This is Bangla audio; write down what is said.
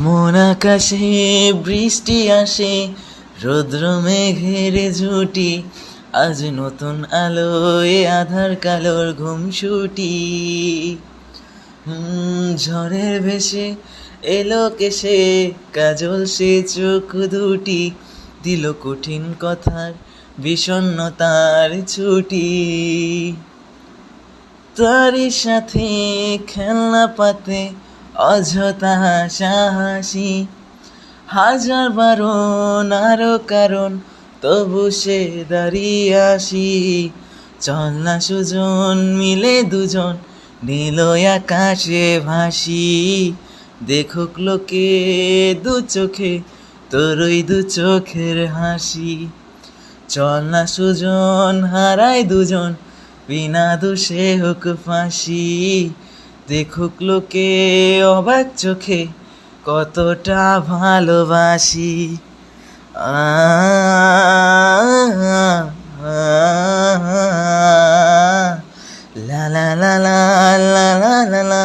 মন আকাশে বৃষ্টি আসে, রৌদ্র মেঘের ঝুটি। আজ নতুন আলোয় আধার কালোর ঘুম ছুটি। ঝড়ের ভেসে এলো কেসে কাজল সে চোখ দুটি। দিল কঠিন কথার বিষণ্ণতার ছুটি। তারই সাথে খেলনা পাতে অযথা হাসাহাসি হাজার বারণ, আরও কারণ, তবু সে দাঁড়িয়ে আসি। চল না সুজন, মিলে দুজন, নীল আকাশে ভাসি। দেখুক লোকে দু চোখে, তোরই দু চোখের হাসি। চল না সুজন হারাই দুজন, বিনা দোষে হোক ফাঁসি। দেখুক লোকে অবাক চোখে কতটা ভালোবাসি লা লা লা লা লা লা লা